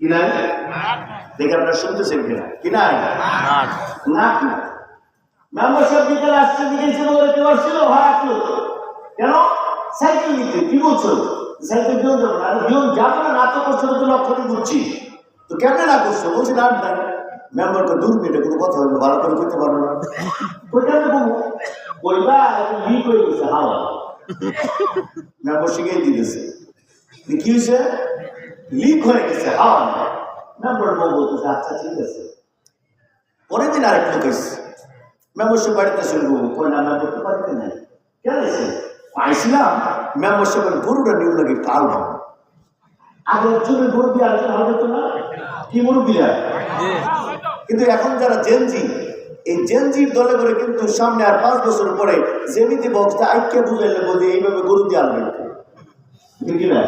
কি নাই? দেখে আপনারা শুনতেছেন কিনা? কি নাই? না কি? মেম্বারশিপ বিকেলে আসছে দিয়েছিল বলে কেউ আসছিল? ভাড়া কেন? সাইকেল নিতে। কি বলছো সাইকেল কেউ যাব না। কেউ যাবে না না তো করছ, তো লক্ষ্য বুঝছি তো কেমনে না করছ? বলছি, না না। মেম্বারকে দূর পেটে কোনো কথা হইবে ভালো করে করতে পারব না। কেমনে বলব বলবা লিক হয়ে গেছে, হাওয়া। মেম্বার শিখেই দিতেছে। কি হয়েছে লিক হয়ে গেছে হাওয়া মেম্বার বউ বলতেছে আচ্ছা ঠিক আছে। পরের দিন আরেক লোক এসছে। মেম্বারশিপ বাড়িতে শুনব কই না মেম্বার তো বাড়িতে নাই। কেন এসে আইসলাম মেম্বারশিপের গরুটা নিউ লাগে কাল ভাব আগে একজনের গরু দিয়ে আলোচনা হবে তো না? কি মুরব্বী কিন্তু এখন যারা জেনজি এই জেনজির দলে করে কিন্তু সামনে আর পাঁচ বছর পরে জেমিতি বক্সটা আইকে বুঝাইলে বলতে এইভাবে গরু দিয়ে আনবে। ঠিক না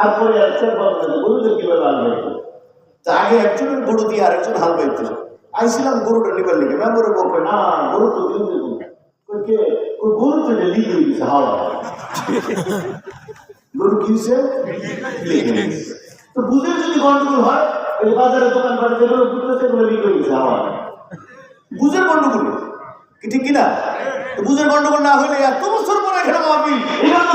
আর পরে আসছে গরুদের কীভাবে আনবে তা আগে একজনের গরু দিয়ে আরেকজন হাল পাইতো আইছিলাম গরুটা নিবার লিখে মেম্বরের বলবে না গরু তো দিন দেবো কে? ওই গরু তো গেছে হাওয়া গরু কি হয়েছে লিক গেছে। তো বুঝে যদি গন্ডগোল হয় ওই বাজারে দোকান পাটে যেগুলো বুঝতেছে এগুলো লিক হয়ে গেছে হাওয়া বুঝের গন্ডগোল? কি ঠিক কিনা? বুঝের গন্ডগোল না হলে এত বছর পরে এখানে মাহফিল। এখানে তো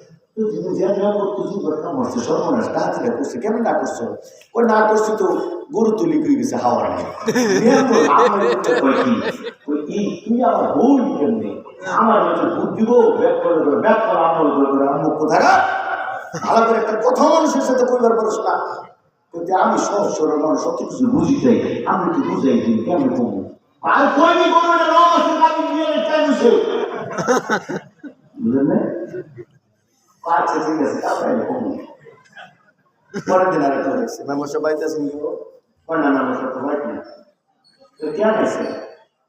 তা থেকে কেমন না না তো গরু তুলি করে হাওয়া তুই আমার আমার করে আমল ভালো একটা কথা না। আমি সব সব কিছু বুঝি চাই আমি তো বুঝাই দিই, কেমন কমু? আর কোনো আমি বুঝলেন আচ্ছা ঠিক আছে তারপরে পরের দিন আরেকটা দেখছি মেমোসা বাইতে আছেন কি কোন না মেমোসা তো তো কেন আছে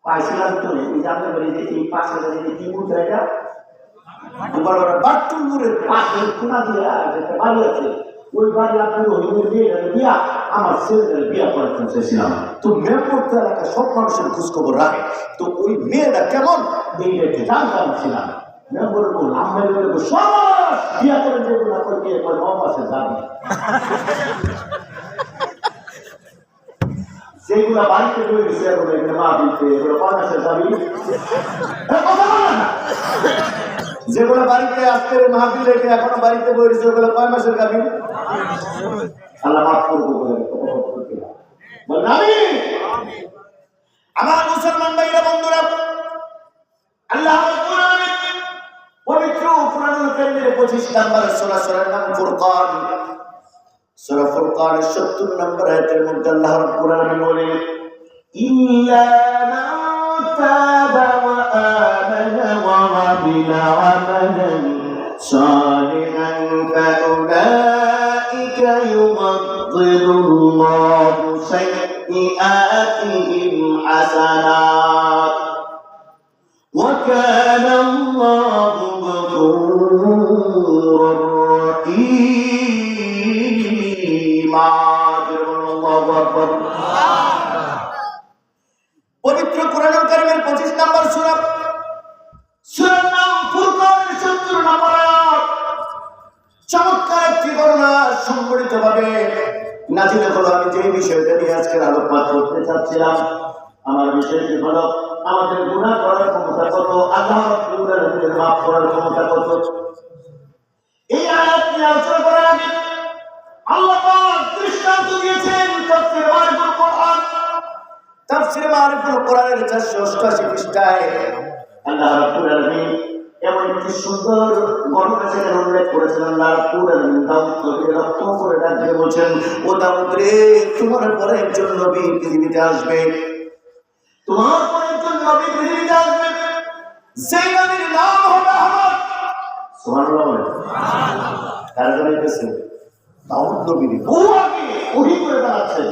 পাইছিলাম তো এই আপনার বাড়ি যে এই পাশে বাড়ি আছে ওই বাড়ি আপনি ওই বিয়ে আমার ছেলেদের বিয়া করাতে তো মেমপুরতে এলাকা সব মানুষের খোঁজখবর রাখে তো ওই মেয়েটা কেমন? এইটাকে জানতাম ছিলাম। মেম্বর বল সব বিয়া করে যাবে। বাড়িতে এগুলো মা দিতে এগুলো যাবি? যেগুলো বাড়িতে আজকে মাহফিল রেখে এখনও বাড়িতে বইছে ওগুলো কয় মাসের গাবি আল্লাহ মাফ করব বলে বলেন আমি আমার মুসলমান ভাইরা বন্ধুরা আল্লাহ পবিত্র কোরআনুল কারীমের 25 নম্বর সূরা সূরার নাম ফুরকান সূরা ফুরকানের 70 নম্বর আয়াতের মধ্যে আল্লাহ রাব্বুল আলামিন বলেন ইল্লা মান তাবা ওয়া আমানা ওয়া আমিলা আমালান সালিহান ফাউলাইকা ইউবদদিলুল্লাহু সাইয়্যাতিহিম হাসানাত وكان الله পবিত্র কোরআনুল কারীমের 25 নম্বর সূরা। সূরার নাম ফুরকানের 70 নম্বর চমৎকার একটি ঘটনা সংগঠিতভাবে নাজিল হলো। আমি যে বিষয়টা নিয়ে আজকের আলোকপাত করতে চাচ্ছিলাম, আমার বিষয়টি হলো, আমাদের গুনাহ করার ক্ষমতা কত? আল্লাহ মাফ করার ক্ষমতা কত? এই আয়াত নিয়ে আলোচনা করার আগে আল্লাহ দৃষ্টান্ত দিয়েছেন তাফসীর মারিফুল কোরআন। তাফসীর মারিফুল কোরআনের 488 পৃষ্ঠায় আল্লাহ রাব্বুল আলামিন এমন একটি সুন্দর ঘটনা সেখানে উল্লেখ করেছেন। আল্লাহ রাব্বুল আলামিন দাউদ নবীকে রক্ষণ করে ডাকতে বলছেন, ও দাউদ রে, তোমার পরে একজন নবী পৃথিবীতে আসবে। তোমার পরে একজন নবী পৃথিবীতে আসবে। সেই নবীর নাম হবে আহমদ। সুবহানাল্লাহ কার জানাইতেছে দাউদ নবী ও আগে ওহি করে দাঁড়াচ্ছে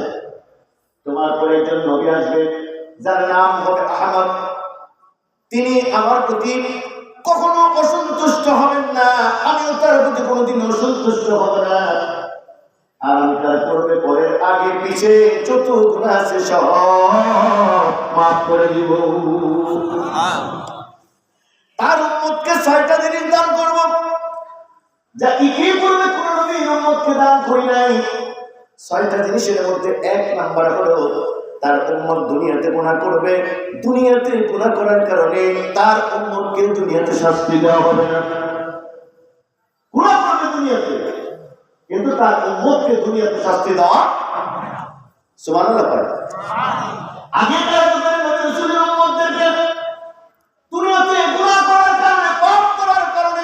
তোমার পরে একজন নবী আসবে যার নাম হবে আহমদ। তিনি আমার প্রতি কখনো অসন্তুষ্ট হবেন না আমিও তার প্রতি কোনোদিন অসন্তুষ্ট হব না। আমি তার করবে পরে আগে পিছে যত গুণা আছে সব। মাফ করে দিব। তার উম্মতকে ছয়টা জিনিস দান করব যা ইকে করবে কোন নবী উম্মতকে দান করি নাই। ছয়টা জিনিসের মধ্যে এক নাম্বার হলো, তার উম্মত দুনিয়াতে গুনাহ করবে। দুনিয়াতে গুনাহ করার কারণে তার উম্মতকে দুনিয়াতে শাস্তি দেওয়া হবে না। গুনাহ করবে দুনিয়াতে, কিন্তু তার উম্মতকে দুনিয়াতে শাস্তি দেওয়া সুবহানাল্লাহ পড়ে। আগেকার যুগের উম্মতদেরকে দুনিয়াতে গুনাহ করার কারণে পাপ করার কারণে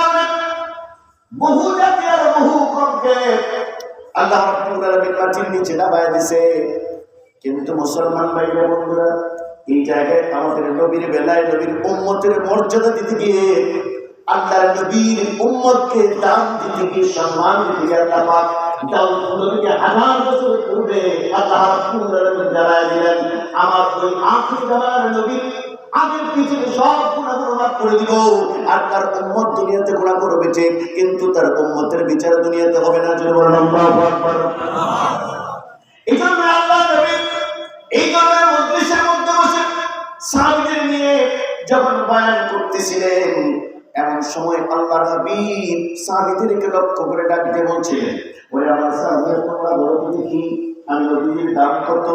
বহু জাতি আর বহু কমকে আল্লাহ রাব্বুল আলামিন মাটির দিয়েছে কিন্তু মুসলমান ভাইরা, বন্ধুরা, এই জায়গায় আমাদের নবীর বেলায়, নবীর উম্মতের মর্যাদা দিতে গিয়ে আল্লাহর নবীর উম্মতকে দাম দিতে গিয়ে সম্মান দিতে গিয়ে আল্লাহ পাক আল্লাহ আমার ওই আগের পিছনে সব গুণাগুলো মাফ করে দিব, আর তার উম্মত দুনিয়াতে গুণা করবে ঠিক, কিন্তু তার উম্মতের বিচার দুনিয়াতে হবে না যদি বলেন এই যখন বয়ান করতেছিলেন, এমন সময় আল্লাহ হাবিব সাহাবীদেরকে লক্ষ্য করে ডাক দিয়ে বলছিলেন, ওরে আমার সাহাবীরা তোমরা দেখি, আমি নবীজির দাম কত?